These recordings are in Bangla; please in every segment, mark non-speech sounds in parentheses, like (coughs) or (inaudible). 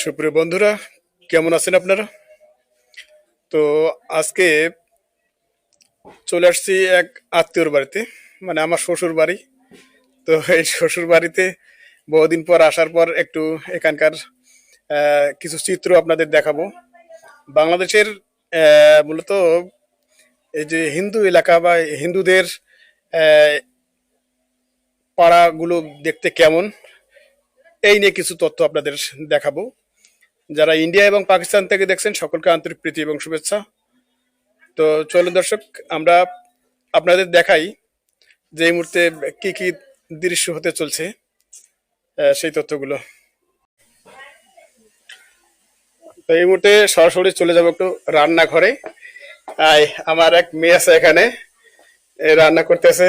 সুপ্রিয় বন্ধুরা, কেমন আছেন আপনারা? তো আজকে চলে আসছি এক আত্মীয়র বাড়িতে মানে আমার শ্বশুর বাড়ি তো এই শ্বশুর বাড়িতে বহুদিন পর আসার পর একটু এখানকার কিছু চিত্র আপনাদের দেখাবো। বাংলাদেশের মূলত এই যে হিন্দু এলাকা বা হিন্দুদের পাড়াগুলো দেখতে কেমন, এই নিয়ে কিছু তথ্য আপনাদের দেখাবো। যারা ইন্ডিয়া এবং পাকিস্তান থেকে দেখছেন, সকলকে আন্তরিক প্রীতি এবং শুভেচ্ছা। তো চলুন দর্শক, আমরা আপনাদের দেখাই যে এই মুহূর্তে কি কি দৃশ্য হতে চলছে। সেই তথ্যগুলো। তো এই মুহূর্তে সরাসরি চলে যাব একটু রান্নাঘরে। আই আমার এক মেয়ে আছে এখানে। রান্না করতেছে।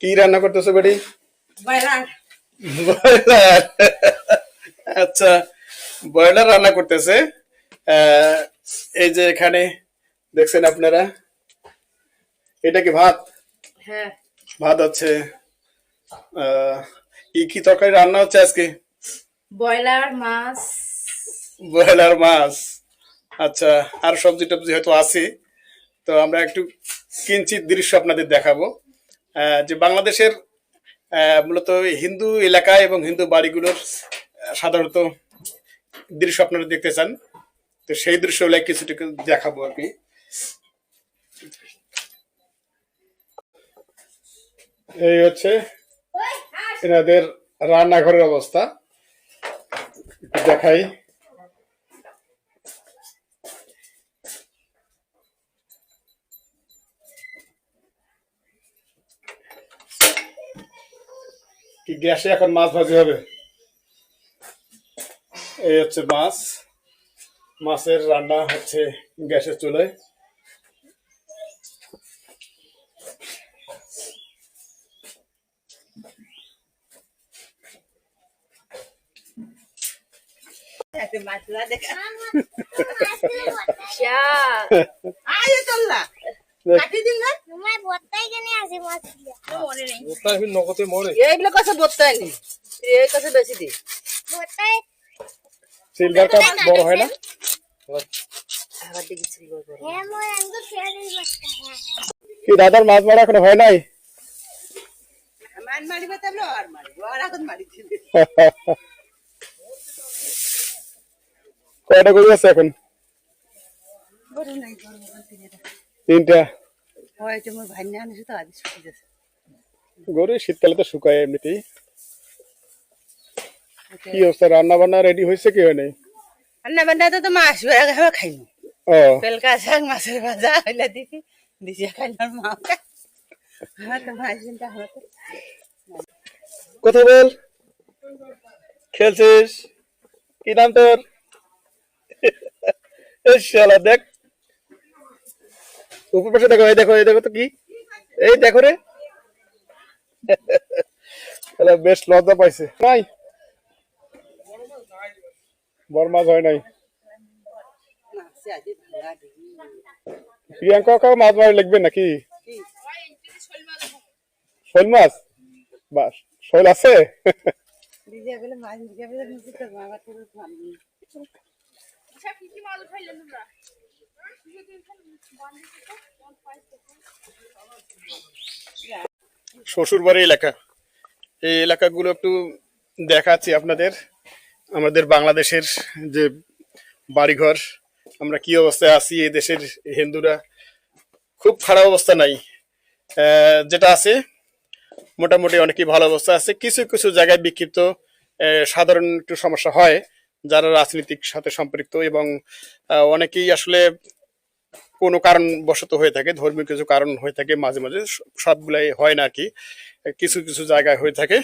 কি রান্না করতেছে বেটি? ব্রয়লার। আচ্ছা ব্রয়লার রান্না করতেছে। এই যে এখানে দেখছেন আপনারা? এটা কি ভাত? হ্যাঁ। ভাত আহ, কি কি তরকারি রান্না হচ্ছে আজকে? ব্রয়লার মাছ। ব্রয়লার মাছ। আচ্ছা আর সবজি টবজি হয়তো আছে। তো আমরা একটু কিঞ্চিত দৃশ্য আপনাদের দেখাবো। যে বাংলাদেশের মূলত হিন্দু এলাকা এবং হিন্দু বাড়িগুলোর সাধারণত দৃশ্য আপনারা দেখতে চান। তো সেই দৃশ্য কিছুটুকু দেখাবো আর কি। এই হচ্ছে এনাদের রান্নাঘরের অবস্থা। দেখাই। কি গ্যাসে এখন মাছ ভাজি হবে? এই হচ্ছে মাছ। মাছের রান্না হচ্ছে গ্যাসের চুলায় তোমার বর্তাই কেন আছে মাছগুলো এইগুলো কাছে বলতে হয়নি এই কাছে বেশি দি বর্তাই সিলভার কাপ বড় হয় না কি দাদার মাছ মারা এখনও হয় নাই মান মারিবে তাহলে আর মারিব আর এখন মারি কয়টা করে আছে এখন? তিনটা। হয় গরু শীতকালে তো শুকায় এমনিতেই। কি অবস্থা? রান্না বান্না রেডি হয়েছে কি হয় নাই রান্না বান্না তো তো মাছ বেড়া খাইনি ও। পেলকা শাক মাছের ভাজা হইলে দিদি দিছে খাইলাম মা। আমার তো মাছ চিন্তা হতো কথা বল। খেলছিস? কি নাম তোর? শালা, দেখ। উপর দেখো, এই দেখো এই দেখো তো কি? এই দেখো রে। তাহলে বেশ লজ্জা পাইছে। নাই। বড় মাছ হয় নাই। প্রিয়াঙ্কা কাউ মাছ মারি লিখবে নাকি? শোল মাছ? বাস শোল আছে? দিদি গেলে মাছ দিদি গেলে নিচে তো বাবা তো ভালো শ্বশুর বাড়ি এলাকা। এই এলাকাগুলো একটু দেখাচ্ছি আপনাদের। আমাদের বাংলাদেশের যে বাড়িঘর, আমরা কি অবস্থায় আছি, এই দেশের হিন্দুরা, খুব খারাপ অবস্থা নাই। যেটা আছে, মোটামুটি অনেকই ভালো অবস্থা আছে। কিছু কিছু জায়গায় বিক্ষিপ্ত সাধারণ একটু সমস্যা হয়। যারা রাজনীতির সাথে সম্পৃক্ত এবং অনেকেই আসলে কোনো কারণ বশত হয়ে থাকে ধর্মীয় কিছু কারণ হয়ে থাকে মাঝে মাঝে সবগুলাই হয় না কি। কিছু কিছু জায়গায় হয়ে থাকে।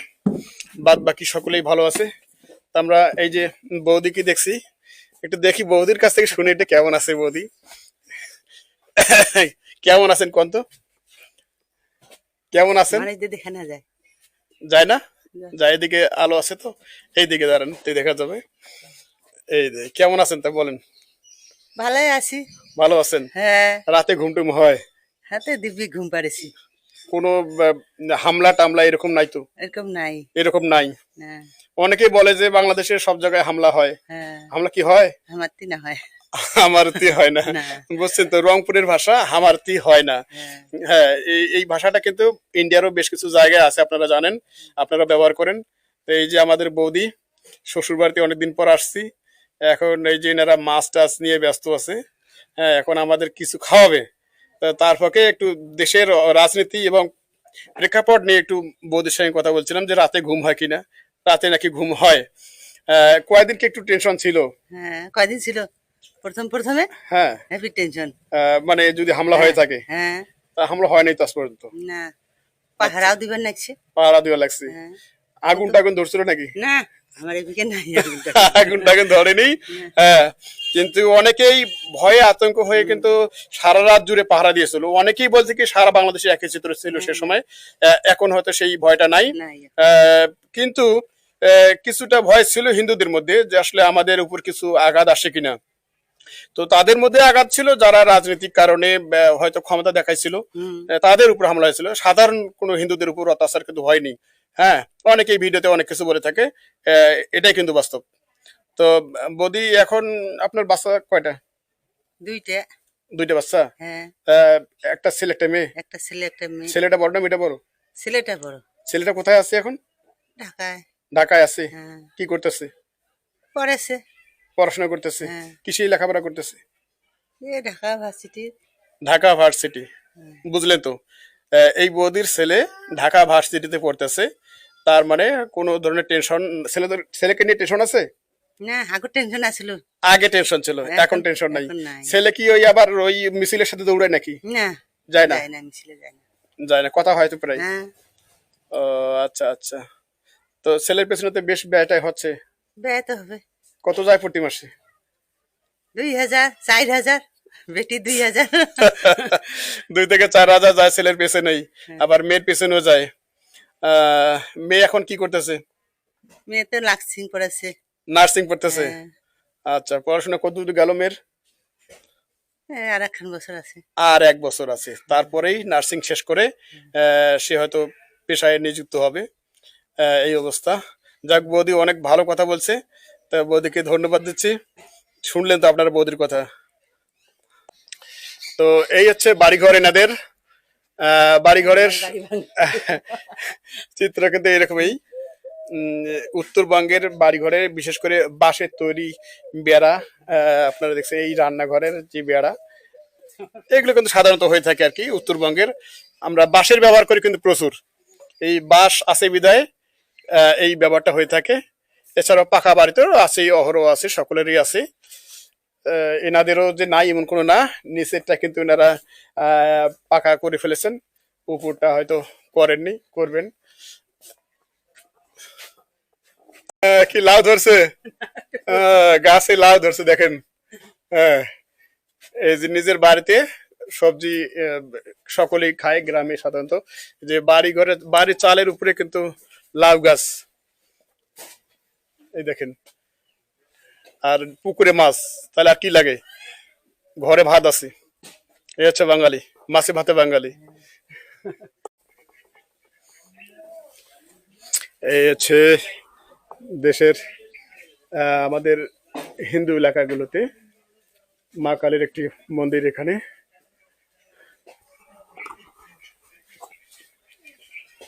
বাদ বাকি সকলেই ভালো আছে। তা আমরা এই যে বৌদিকে দেখছি একটু দেখি বৌদির কাছ থেকে শুনে এটা কেমন আছে বৌদি। কেমন আছেন কোন তো কেমন আছেন? মানে যায় না? যা এদিকে আলো আছে তো এইদিকে দাঁড়ান দেখা যাবে। এই যে কেমন আছেন তা বলেন। ভালোই আছি। ভালো আছেন? হ্যাঁ। রাতে ঘুমটুম হয়? হাতে দিব্যি ঘুম পাড়েছি। কোনো হামলা টামলা এরকম নাই তো? এরকম নাই। এরকম নাই? না। অনেকেই বলে যে বাংলাদেশের সব জায়গায় হামলা হয়। হ্যাঁ। হামলা কি হয়? আমার না হয়। হামারতি হয় না। বুঝছেন তো রংপুরের ভাষা হামারতি হয় না। হ্যাঁ। হ্যাঁ এই এই ভাষাটা কিন্তু ইন্ডিয়ারও বেশ কিছু জায়গায় আছে আপনারা জানেন আপনারা ব্যবহার করেন। তো এই যে আমাদের বৌদি শ্বশুর বাড়িতে অনেকদিন পর আসছি। এখন এই যে এনারা মাছ টাছ নিয়ে ব্যস্ত আছে হ্যাঁ এখন আমাদের কিছু খাওয়াবে। তার ফাঁকে একটু দেশের রাজনীতি এবং প্রেক্ষাপট নিয়ে একটু বৌদির সঙ্গে কথা বলছিলাম যে রাতে ঘুম হয় কিনা রাতে নাকি ঘুম হয়। আহ, কয়েকদিন কি একটু টেনশন ছিল? হ্যাঁ কয়দিন ছিল? প্রথম প্রথমে? হ্যাঁ। হ্যাপি টেনশন মানে যদি হামলা হয়ে থাকে হ্যাঁ। হামলা হয় নাই তো আজ পর্যন্ত? না। পাহারাও দিবেন নাকছে পাহারা দেওয়া লাগছে হ্যাঁ। আগুন টাগুন ধরছিল নাকি? না আমার এদিকে নাই আগুন টাগুন। (laughs) ধরেনি। হ্যাঁ। কিন্তু অনেকেই ভয়ে আতঙ্ক হয়ে কিন্তু সারা রাত জুড়ে পাহারা দিয়েছিল। অনেকেই বলছে কি সারা বাংলাদেশে একই চিত্র ছিল সে সময়। এখন হয়তো সেই ভয়টা নাই। কিন্তু কিছুটা ভয় ছিল হিন্দুদের মধ্যে যে আসলে আমাদের উপর কিছু আঘাত আসে কিনা। তো তাদের মধ্যে আঘাত ছিল যারা রাজনৈতিক কারণে হয়তো ক্ষমতা দেখাইছিল। তাদের উপর হামলা হয়েছিল। সাধারণ কোনো হিন্দুদের উপর অত্যাচার কিন্তু হয়নি। হ্যাঁ অনেকেই ভিডিওতে অনেক কিছু বলে থাকে। এটাই কিন্তু বাস্তব। তো বৌদি এখন আপনার বাচ্চা কয়টা? দুইটা। দুইটা বাচ্চা? হ্যাঁ। একটা ছেলে একটা মেয়ে? একটা ছেলে একটা মেয়ে। ছেলেটা বড় না মেয়েটা বড়? ছেলেটা বড়। ছেলেটা কোথায় আছে এখন? ঢাকায়। ঢাকায় আছে। হ্যাঁ। কি করতেছে? পড়েছে। পড়াশোনা করতেছে হ্যাঁ। কিসে লেখাপড়া করতেছে? ঢাকা ভার্সিটি। বুঝলেন তো? এই বৌদির ছেলে ঢাকা ভার্সিটিতে পড়তেছে। তার মানে কোনো ধরনের টেনশন ছেলেদের ছেলেকে নিয়ে টেনশন আছে? না টেনশন আগে টেনশন ছিল এখন- টেনশন নাই। ছেলে কি ওই আবার ওই মিছিলের সাথে দৌড়ায় নাকি? না যায় না? যায় না মিছিলে যায় না। যায় না কথা হয়তো প্রায়। হ্যাঁ। ও আচ্ছা আচ্ছা। তো ছেলের পেছনে তো বেশ ব্যয়টাই হচ্ছে? ব্যয় তো হবে। কত যায় প্রতি মাসে? দুই হাজার চার হাজার বেটি দুই হাজার। (laughs) দুই থেকে চার হাজার যায় ছেলের পেছনেই হ্যাঁ। আবার মেয়ের পেছনেও যায়। মেয়ে এখন কি করতেছে? মেয়ে তো লাক্সিং করেছে নার্সিং করতেছে হ্যাঁ। আচ্ছা পড়াশোনা কত দূর গেল মেয়ের? আর বছর আছে। আর এক বছর আছে। তারপরেই নার্সিং শেষ করে সে হয়তো পেশায় নিযুক্ত হবে। এই অবস্থা। যাক বৌদি অনেক ভালো কথা বলছে। তা বৌদিকে ধন্যবাদ দিচ্ছি। শুনলেন তো আপনার বৌদির কথা। তো এই হচ্ছে বাড়িঘর এনাদের। বাড়িঘরের চিত্র কিন্তু এরকমই। উত্তরবঙ্গের বাড়িঘরে বিশেষ করে বাঁশের তৈরি বেড়া আপনারা দেখছেন এই রান্নাঘরের যে বেড়া, এগুলো কিন্তু সাধারণত হয়ে থাকে আর কি উত্তরবঙ্গের। আমরা বাঁশের ব্যবহার করি কিন্তু প্রচুর। এই বাঁশ আছে বিদায় এই ব্যবহারটা হয়ে থাকে। এছাড়াও পাকা বাড়িতেও আছে, অহরহ আছে, সকলেরই আছে। এনাদেরও যে নাই এমন কোনো না, নিচেরটা কিন্তু এনারা পাকা করে ফেলেছেন। উপরটা হয়তো করেননি, করবেন। কি লাউ ধরছে? গাছে লাউ ধরছে, দেখেন। হ্যাঁ এই যে নিজের বাড়িতে সবজি সকলেই খায় গ্রামে সাধারণত। যে বাড়ি ঘরে বাড়ির চালের উপরে কিন্তু লাউ গাছ। এই দেখেন। আর পুকুরে মাছ, তাহলে আর কি লাগে? ঘরে ভাত আছে। এই হচ্ছে বাঙালি, মাছে ভাতে বাঙালি। এই হচ্ছে দেশের আমাদের হিন্দু এলাকাগুলোতে মা কালীর একটি মন্দির এখানে।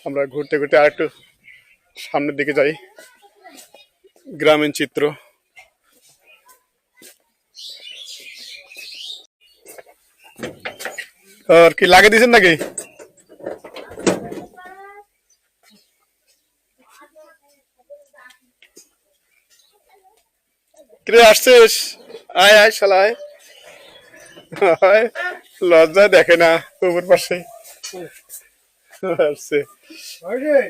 আমরা ঘুরতে ঘুরতে আর একটু সামনের দিকে যাই। গ্রামীণ চিত্র। আর কি, লাগিয়ে দিয়েছেন নাকি? কিরে, আসছিস? আয় আয়, শালা, আয়। আয়, লজ্জা দেখে না উপর পাশে। আসছে। এই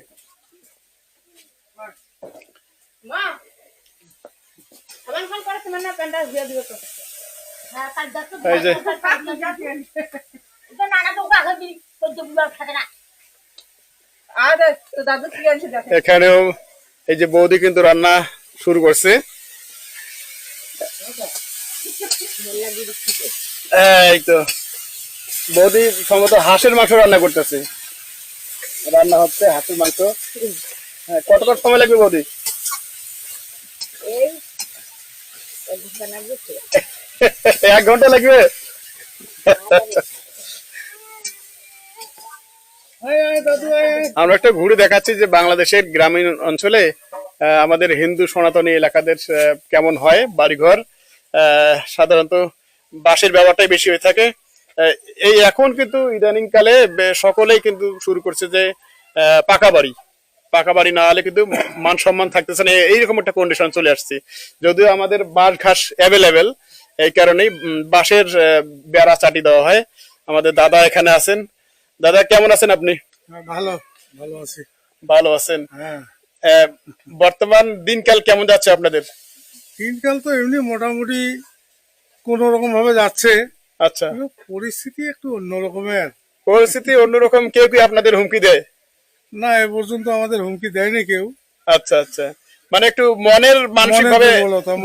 এখানেও এই যে বৌদি কিন্তু রান্না শুরু করছে। এই তো বৌদি সম্ভবত হাঁসের মাংস রান্না করতেছে। রান্না হচ্ছে হাঁসের মাংস। হ্যাঁ কত কত সময় লাগবে বৌদি এই এক ঘণ্টা লাগবে? আমরা একটা ঘুরে দেখাচ্ছি যে বাংলাদেশের গ্রামীণ অঞ্চলে আমাদের হিন্দু সনাতনী এলাকাদের কেমন হয় বাড়িঘর। সাধারণত বাঁশের ব্যবহারটাই বেশি হয়ে থাকে। এই এখন কিন্তু ইদানিং কালে সকলেই কিন্তু শুরু করছে যে পাকা বাড়ি। পাকা বাড়ি না হলে কিন্তু মান সম্মান থাকতেছে না। এইরকম একটা কন্ডিশন চলে আসছে। যদিও আমাদের বাঁশ ঘাস অ্যাভেলেবেল এই কারণেই বাঁশের বেড়া চাটি দেওয়া হয়। আমাদের দাদা এখানে আছেন। দাদা কেমন আছেন আপনি? হ্যাঁ, ভালো ভালো আছি। ভালো আছেন। হ্যাঁ। বর্তমান দিনকাল কেমন যাচ্ছে আপনাদের? দিনকাল তো এমনি মোটামুটি কোন রকম ভাবে যাচ্ছে। আচ্ছা। পরিস্থিতি একটু অন্য রকমের পরিস্থিতি অন্যরকম। কেউ কি আপনাদের হুমকি দেয়? না এ পর্যন্ত আমাদের হুমকি দেয়নি কেউ। আচ্ছা আচ্ছা। মানে একটু মনের মানসিক ভাবে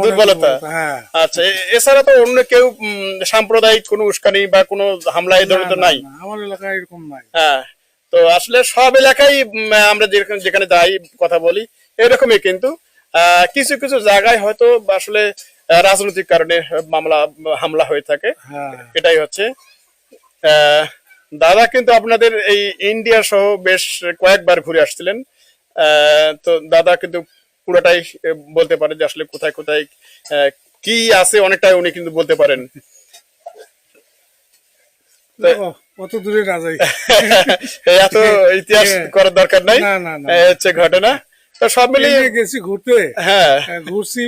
দুর্বলতা, হ্যাঁ। আচ্ছা এছাড়া তো অন্য কেউ সাম্প্রদায়িক কোনো উস্কানি বা কোনো হামলা এই ধরনের নাই? আমার এলাকায় এরকম নাই। হ্যাঁ। তো আসলে সব এলাকায় আমরা যেখানে যেখানে যাই কথা বলি এরকমই কিন্তু। আহ, কিছু কিছু জায়গায় হয়তো আসলে রাজনৈতিক কারণে মামলা হামলা হয়ে থাকে। হ্যাঁ। এটাই হচ্ছে। আহ, দাদা কিন্তু আপনাদের এই ইন্ডিয়া সহ বেশ কয়েকবার ঘুরে আসছিলেন। আহ, তো দাদা কিন্তু পুরোটাই বলতে পারেন যে আসলে কোথায় কোথায় কি আছে অনেকটাই উনি কিন্তু বলতে পারেন। অত দূরে না যাই। (laughs) এত ইতিহাস করার দরকার নাই। হচ্ছে ঘটনা। তো সব মিলিয়ে গেছি ঘুরতে। হ্যাঁ। হ্যাঁ, ঘুরছি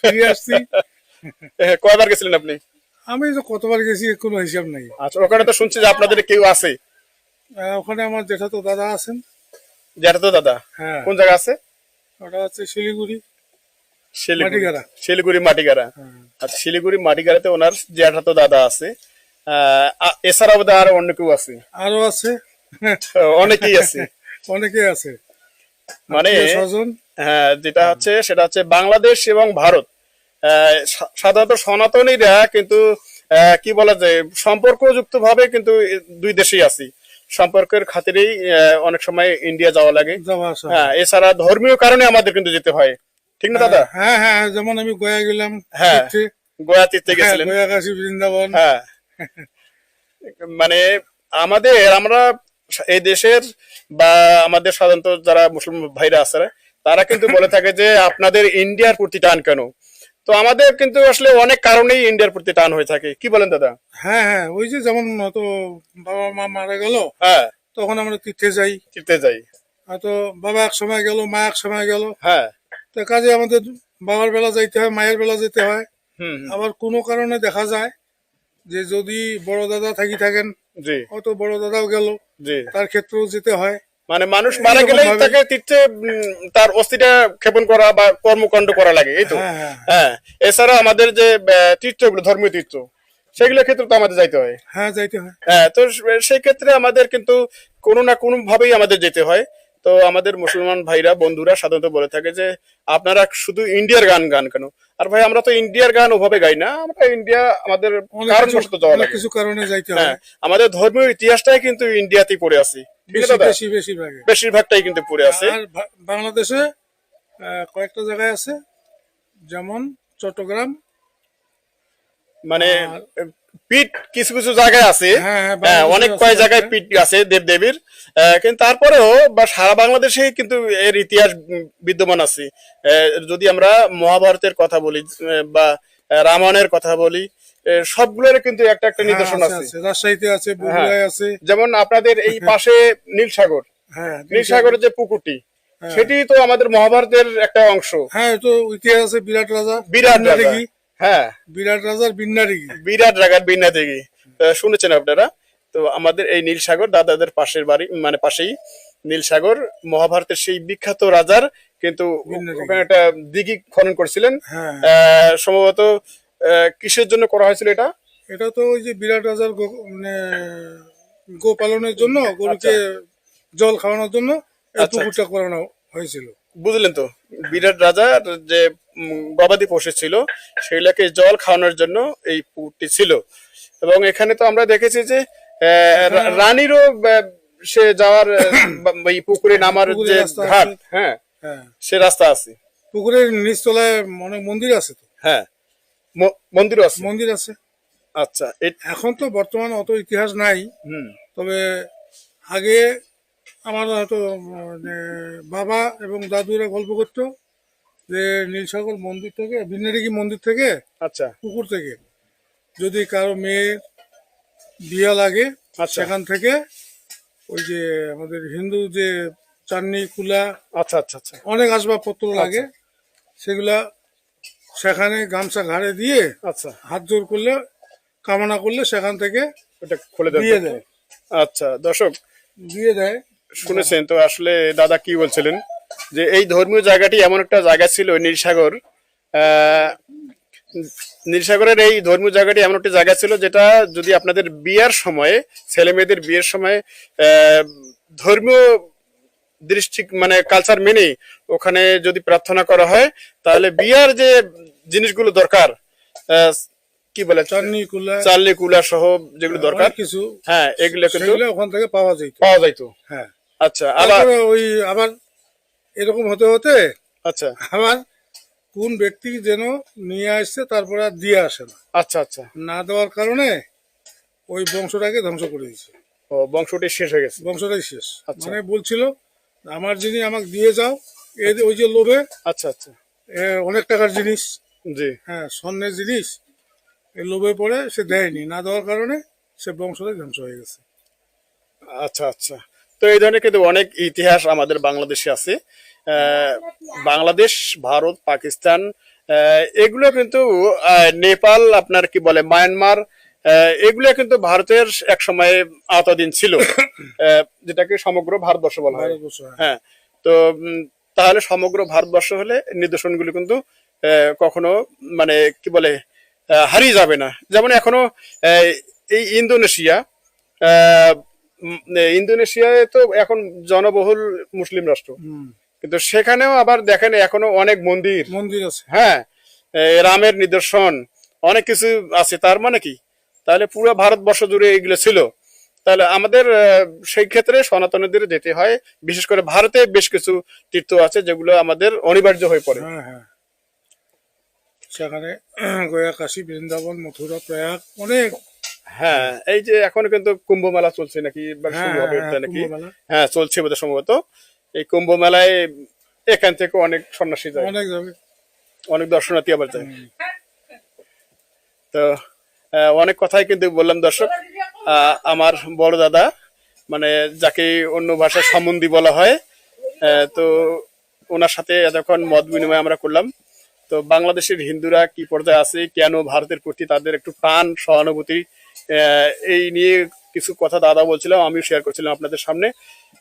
ফিরে আসছি। (laughs) হ্যাঁ, কয়বার গেছিলেন আপনি? আমি তো কতবার গেছি কোনো হিসাব নাই। আচ্ছা ওখানে তো শুনছি যে আপনাদের কেউ আছে। আহ, ওখানে আমার তো দাদা আছেন। তো দাদা? হ্যাঁ। কোন জায়গা আছে? ওটা হচ্ছে শিলিগুড়ি। শিলিগুড়ি। মাটিগাড়া। শিলিগুড়ি মাটিগাড়া। হ্যাঁ। আচ্ছা শিলিগুড়ি মাটিগাড়াতে ওনার তো দাদা আছে। এছাড়াও বোধ আর অন্য কেউ আছে? আরও আছে। অনেকেই আছে। (laughs) অনেকে আছে। মানে হ্যাঁ যেটা হচ্ছে সেটা হচ্ছে বাংলাদেশ এবং ভারত। সাধারণত সনাতনীরা কিন্তু কি বলা যায় সম্পর্কযুক্ত ভাবে কিন্তু দুই দেশেই আছি। সম্পর্কের খাতিরেই অনেক সময় ইন্ডিয়া যাওয়া লাগে। হ্যাঁ। এছাড়া ধর্মীয় কারণে আমাদের কিন্তু যেতে হয়। ঠিক না দাদা? হ্যাঁ হ্যাঁ যেমন আমি গোয়া গেলাম হ্যাঁ। গোয়া তীর্থে হ্যাঁ, গেছিলেন। গয়া কাশী বৃন্দাবন। হ্যাঁ। মানে আমাদের আমরা এই দেশের বা আমাদের সাধারণত যারা মুসলিম ভাইরা আছে তারা কিন্তু বলে থাকে যে আপনাদের ইন্ডিয়ার প্রতি টান কেন তো আমাদের কিন্তু আসলে অনেক কারণেই ইন্ডিয়ার প্রতি টান হয়ে থাকে। কি বলেন দাদা? হ্যাঁ হ্যাঁ ওই যে যেমন তো বাবা মা মারা গেল হ্যাঁ। তখন আমরা তীর্থে যাই। তীর্থে যাই। হয়তো বাবা এক সময় গেল মা এক সময় গেল। হ্যাঁ। তো কাজে আমাদের বাবার বেলা যাইতে হয় মায়ের বেলা যেতে হয়। আবার কোনো কারণে দেখা যায় যে যদি বড় দাদা থাকি থাকেন জি। হয়তো বড় দাদাও গেল জি। তার ক্ষেত্রেও যেতে হয়। মানে মানুষ মারা গেলে তাকে তীর্থে তার অস্থিটা ক্ষেপণ করা বা কর্মকাণ্ড করা লাগে এই তো? হ্যাঁ হ্যাঁ হ্যাঁ। এছাড়া আমাদের যে তীর্থগুলো ধর্মীয় তীর্থ সেগুলোর ক্ষেত্রে তো আমাদের যাইতে হয়। হ্যাঁ যাইতে হয়। হ্যাঁ তো সেই ক্ষেত্রে আমাদের কিন্তু কোনো না কোনো ভাবেই আমাদের যেতে হয়। তো আমাদের মুসলমান ভাইরা বন্ধুরা সাধারণত বলে থাকে যে আপনারা শুধু ইন্ডিয়ার গান গান কেন? আর ভাই আমরা তো ইন্ডিয়ার গান ওভাবে গাই না আমরা ইন্ডিয়া আমাদের কারণ কিছু যাওয়া লাগে। কিছু কারণে যাইতে হ্যাঁ হয়। আমাদের ধর্মীয় ইতিহাসটাই কিন্তু ইন্ডিয়াতেই পড়ে আছে। বেশি বেশিরভাগটাই কিন্তু পড়ে আছে। আর বাংলাদেশে কয়েকটা জায়গায় আছে যেমন চট্টগ্রাম। মানে পিঠ কিছু কিছু জায়গায় আছে। হ্যাঁ, হ্যাঁ, হ্যাঁ, অনেক কয় জায়গায়। পিঠ আছে দেব দেবীর কিন্তু তারপরেও বা সারা বাংলাদেশে কিন্তু এর ইতিহাস বিদ্যমান আছে। যদি আমরা মহাভারতের কথা বলি বা রামায়ণের কথা বলি সবগুলোর কিন্তু একটা একটা হ্যাঁ, নিদর্শন আছে। রাজশাহীতে আছে বগুড়ায় আছে। যেমন আপনাদের এই পাশে নীলসাগর। হ্যাঁ নীলসাগরের যে পুকুরটি সেটি তো আমাদের মহাভারতের একটা অংশ। হ্যাঁ তো ইতিহাস আছে বিরাট রাজা বিরাট রাজা। হ্যাঁ। বিরাট রাজার বিন্নারিগি বিরাট রাগার বিনা থেকে শুনেছেন আপনারা? তো আমাদের এই নীলসাগর দাদাদের পাশের বাড়ি মানে পাশেই নীলসাগর মহাভারতের সেই বিখ্যাত রাজার কিন্তু ওখানে একটা দিঘি খনন করছিলেন। হ্যাঁ। আহ, সম্ভবত কিসের জন্য করা হয়েছিল এটা? এটা তো ওই যে বিরাট রাজার গো- মানে গো পালনের জন্য গরুকে আচ্ছা। জল খাওয়ানোর জন্য আচ্ছা, পুকুরটা করানো হয়েছিল। বুঝলেন তো বিরাট রাজার যে গবাদি পশু ছিল সেগুলোকে জল খাওয়ানোর জন্য এই পুকুরটি ছিল। এবং এখানে তো আমরা দেখেছি যে রানীরও সে যাওয়ার (coughs) এই পুকুরে নামার যে ঘাট হ্যাঁ হ্যাঁ। সে রাস্তা আছে। পুকুরের নিচতলায় অনেক মন্দির আছে তো। হ্যাঁ। ম- মন্দিরও আছে? মন্দির আছে। আচ্ছা এখন তো বর্তমানে অত ইতিহাস নাই। তবে আগে আমার হয়তো মানে বাবা এবং দাদুরা গল্প করতো যে নীলসাগর মন্দির থেকে ভিন্নারিকি মন্দির থেকে আচ্ছা। পুকুর থেকে। যদি কারও মেয়ের বিয়া লাগে আচ্ছা। সেখান থেকে ওই যে আমাদের হিন্দু যে চাননি কুলা আচ্ছা আচ্ছা আচ্ছা। অনেক আসবাবপত্র লাগে সেগুলা সেখানে গামছা ঘাড়ে দিয়ে আচ্ছা। হাত জোর করলে কামনা করলে সেখান থেকে ওটা খুলে দিয়ে দেয়। আচ্ছা দর্শক দিয়ে দেয়। শুনেছেন তো আসলে দাদা কি বলছিলেন? যে এই ধর্মীয় জায়গাটি এমন একটা জায়গা ছিল নীলসাগর। নীলসাগরের এই ধর্মীয় জায়গাটি এমন একটা জায়গা ছিল যেটা যদি আপনাদের বিয়ের সময়ে ছেলে মেয়েদের বিয়ের সময় ধর্মীয় দৃষ্টি মানে কালচার মেনে ওখানে যদি প্রার্থনা করা হয় তাহলে বিয়ার যে জিনিসগুলো দরকার কি বলে? চাননি কুলা চালনি কুলা সহ যেগুলো দরকার। কিছু। হ্যাঁ এগুলো কিন্তু ওখান থেকে পাওয়া যেত পাওয়া যাইতো। হ্যাঁ। আচ্ছা আবার ওই আবার এরকম হতে হতে আচ্ছা। আবার কোন ব্যক্তি যেন নিয়ে আসছে তারপরে আর দিয়ে আসে না। আচ্ছা আচ্ছা। না দেওয়ার কারণে ওই বংশটাকে ধ্বংস করে দিয়েছে। ও বংশটি শেষ হয়ে গেছে। বংশটাই শেষ। আচ্ছা। মানে বলছিল আমার যিনি আমাকে দিয়ে যাও এই যে- ওই যে লোভে আচ্ছা আচ্ছা। এ, অনেক টাকার জিনিস জি। হ্যাঁ স্বর্ণের জিনিস এই লোভে পড়ে সে দেয়নি। না দেওয়ার কারণে সে বংশটাই ধ্বংস হয়ে গেছে। আচ্ছা আচ্ছা। তো এই ধরনের কিন্তু অনেক ইতিহাস আমাদের বাংলাদেশে আছে। বাংলাদেশ ভারত পাকিস্তান এগুলো কিন্তু নেপাল আপনার কি বলে মায়ানমার এগুলো কিন্তু ভারতের এক সময় আওতাধীন ছিল। যেটাকে সমগ্র ভারতবর্ষ বলা হয়। হ্যাঁ। হ্যাঁ। তো তাহলে সমগ্র ভারতবর্ষ হলে নিদর্শনগুলি কিন্তু কখনো মানে কি বলে হারিয়ে যাবে না। যেমন এখনও এই ইন্দোনেশিয়া ইন্দোনেশিয়ায় তো এখন জনবহুল মুসলিম রাষ্ট্র। কিন্তু সেখানেও আবার দেখেন এখনও অনেক মন্দির। মন্দির আছে। হ্যাঁ রামের নিদর্শন অনেক কিছু আছে। তার মানে কি? তাহলে পুরো ভারতবর্ষ জুড়ে এগুলো ছিল। তাহলে আমাদের সেই ক্ষেত্রে সনাতনীদের যেতে হয়। বিশেষ করে ভারতে বেশ কিছু তীর্থ আছে যেগুলো আমাদের অনিবার্য হয়ে পড়ে। হ্যাঁ সেখানে গয়া কাশী বৃন্দাবন মথুরা প্রয়াগ অনেক। হ্যাঁ এই যে এখন কিন্তু কুম্ভ মেলা চলছে নাকি? হ্যাঁ, হ্যাঁ, নাকি? হ্যাঁ চলছে বোধহয় সম্ভবত। এই কুম্ভ মেলায় এখান থেকে অনেক সন্ন্যাসী যায়। অনেক যাবে। অনেক দর্শনার্থী আবার যায়। তো অনেক কথাই কিন্তু বললাম দর্শক। আহ, আমার বড় দাদা মানে যাকে অন্য ভাষায় সম্বন্ধী বলা হয় তো ওনার সাথে এতক্ষণ মত বিনিময় আমরা করলাম। তো বাংলাদেশের হিন্দুরা কি পর্যায়ে আছে, কেন ভারতের প্রতি তাদের একটু টান, সহানুভূতি? এই নিয়ে কিছু কথা দাদা বলছিলাম, আমিও শেয়ার করছিলাম আপনাদের সামনে।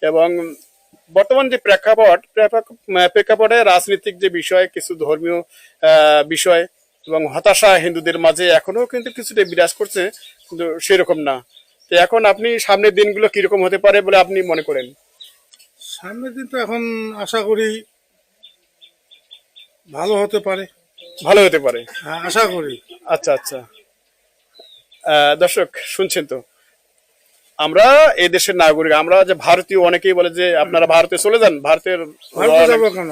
এবং বর্তমান যে প্রেক্ষাপট প্রেক্ষাপটে রাজনৈতিক যে বিষয়, কিছু ধর্মীয় বিষয় এবং হতাশা হিন্দুদের মাঝে এখনও কিন্তু কিছুটা বিরাজ করছে, কিন্তু সেরকম না। তো এখন আপনি সামনের দিনগুলো কীরকম হতে পারে বলে আপনি মনে করেন? সামনের দিন তো এখন আশা করি ভালো হতে পারে। ভালো হতে পারে। হ্যাঁ, আশা করি। আচ্ছা আচ্ছা। দর্শক শুনছেন তো? আমরা এই দেশের নাগরিক আমরা যে ভারতীয় অনেকেই বলে যে আপনারা ভারতে চলে যান ভারতের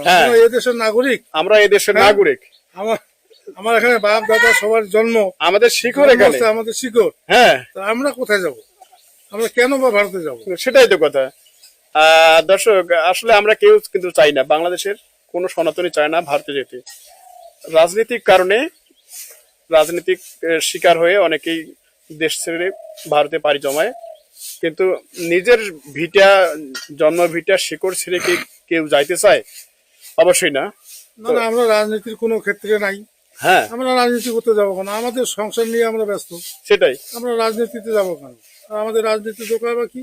হ্যাঁ। দেশের নাগরিক। আমরা এই দেশের হ্যাঁ। নাগরিক। আমার এখানে বাপ দাদা সবার জন্ম। আমাদের শিখর এখানে। আমাদের শিকড় হ্যাঁ। তা আমরা কোথায় যাব? আমরা কেন বা ভারতে যাব? সেটাই তো কথা। আহ, দর্শক আসলে আমরা কেউ কিন্তু চাই না বাংলাদেশের। কোনো সনাতনী চায় না ভারতে যেতে। রাজনৈতিক কারণে রাজনৈতিক শিকার হয়ে অনেকেই দেশ ছেড়ে ভারতে পাড়ি জমায়। কিন্তু নিজের ভিটা জন্ম ভিটা শিকড় ছেড়ে কি কেউ যাইতে চায়? অবশ্যই না। আমরা রাজনীতির কোনো ক্ষেত্রে নাই। হ্যাঁ। আমরা রাজনীতি করতে যাব কেন? আমাদের সংসার নিয়ে আমরা ব্যস্ত। সেটাই। আমরা রাজনীতিতে যাব কেন? আমাদের রাজনীতি দোকান বা কি?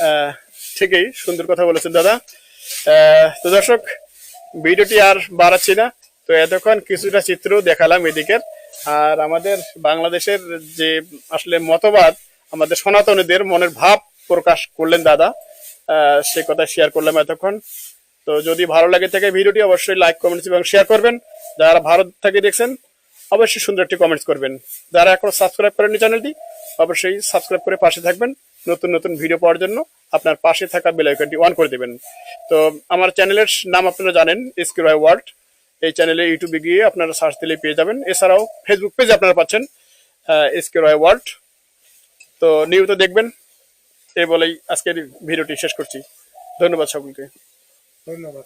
আহ, ঠিকই সুন্দর কথা বলেছেন দাদা। তো দর্শক, ভিডিওটি আর বাড়াচ্ছি না। তো এতক্ষণ কিছুটা চিত্র দেখালাম এদিকের আর আমাদের বাংলাদেশের যে আসলে মতবাদ, আমাদের সনাতনীদের মনের ভাব প্রকাশ করলেন দাদা। সে কথা শেয়ার করলাম এতক্ষণ। তো যদি ভালো লাগে থাকে ভিডিওটি, অবশ্যই লাইক কমেন্টস এবং শেয়ার করবেন। যারা ভারত থেকে দেখছেন, অবশ্যই সুন্দর একটি কমেন্টস করবেন। যারা এখনও সাবস্ক্রাইব করেননি চ্যানেলটি অবশ্যই সাবস্ক্রাইব করে পাশে থাকবেন। নতুন নতুন ভিডিও পাওয়ার জন্য আপনার পাশে থাকা বেল আইকনটি অন করে দেবেন। তো আমার চ্যানেলের নাম আপনারা জানেন এসকে রয় ওয়ার্ল্ড এই চ্যানেলে ইউটিউবে গিয়ে আপনারা সার্চ দিলে পেয়ে যাবেন। এছাড়াও ফেসবুক পেজে আপনারা পাচ্ছেন এসকে রয় ওয়ার্ল্ড তো নিয়মিত দেখবেন, এই বলেই আজকের ভিডিওটি শেষ করছি। ধন্যবাদ সকলকে। ধন্যবাদ।